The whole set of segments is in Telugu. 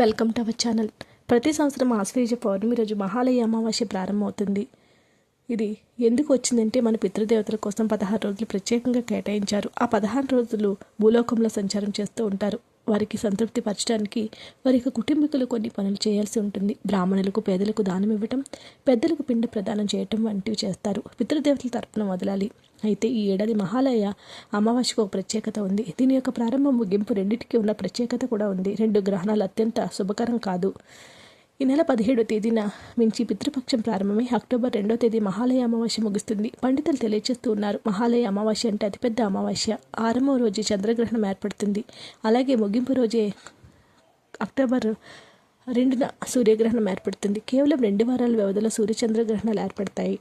Welcome to our channel. ప్రతి సంవత్సరం ఆశ్వయుజ పౌర్ణమి రోజు మహాలయ అమావాస్య ప్రారంభమవుతుంది. ఇది ఎందుకు వచ్చిందంటే మన పితృదేవతల కోసం పదహారు రోజులు ప్రత్యేకంగా కేటాయించారు. ఆ పదహారు రోజులు భూలోకంలో సంచారం చేస్తూ ఉంటారు. వారికి సంతృప్తి పరచడానికి వారి యొక్క కుటుంబీకులు కొన్ని పనులు చేయాల్సి ఉంటుంది. బ్రాహ్మణులకు పేదలకు దానం ఇవ్వటం పెద్దలకు పిండ ప్రదానం చేయటం వంటివి చేస్తారు. పితృదేవతల తరపున వదలాలి అయితే ఈ ఏడాది మహాలయ అమావాస్యకు ఒక ప్రత్యేకత ఉంది. దీని యొక్క ప్రారంభం ముగింపు రెండింటికి ఉన్న ప్రత్యేకత కూడా ఉంది. రెండు గ్రహణాలు అత్యంత శుభకరం కాదు. ఈ నెల పదిహేడో తేదీన మించి పితృపక్షం ప్రారంభమై అక్టోబర్ రెండో తేదీ మహాలయ అమావాస్య ముగుస్తుంది. పండితులు తెలియజేస్తూ ఉన్నారు మహాలయ అమావాస్య అంటే అతిపెద్ద అమావాస్య. ఆరంభం రోజు చంద్రగ్రహణం ఏర్పడుతుంది. అలాగే ముగింపు రోజే అక్టోబర్ రెండున సూర్యగ్రహణం ఏర్పడుతుంది. కేవలం రెండు వారాల వ్యవధిలో సూర్యచంద్రగ్రహణాలు ఏర్పడతాయి.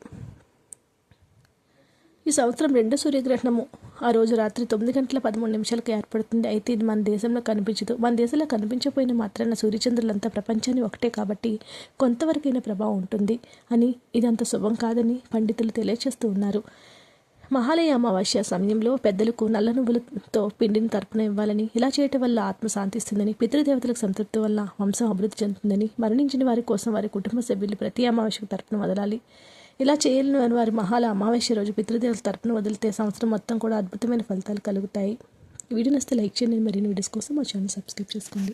ఈ సంవత్సరం రెండో సూర్యగ్రహణము. ఆ రోజు రాత్రి తొమ్మిది గంటల పదమూడు నిమిషాలకు ఏర్పడుతుంది. అయితే ఇది మన దేశంలో కనిపించదు. మన దేశంలో కనిపించకపోయిన మాత్రాన సూర్యచంద్రులంతా ప్రపంచాన్ని ఒకటే కాబట్టి కొంతవరకైన ప్రభావం ఉంటుంది అని ఇదంత శుభం కాదని పండితులు తెలియచేస్తూ ఉన్నారు. మహాలయ అమావాస్య సమయంలో పెద్దలకు నల్ల నువ్వులతో పిండిని తరపున ఇవ్వాలని ఇలా చేయటం వల్ల ఆత్మ శాంతిస్తుందని పితృదేవతలకు సంతృప్తి వల్ల వంశం అభివృద్ధి చెందుతుందని మరణించిన వారి కోసం వారి కుటుంబ సభ్యులు ప్రతి అమావాస్యకు తర్పణ వదలాలి. ఇలా చేయాలని వారి మహాల అమావాస్య రోజు పితృదేవుల తరపున వదిలితే సంవత్సరం మొత్తం కూడా అద్భుతమైన ఫలితాలు కలుగుతాయి. వీడియో నస్తే లైక్ చేయండి. మరిన్ని వీడియోస్ కోసం మా ఛానల్ సబ్స్క్రైబ్ చేసుకోండి.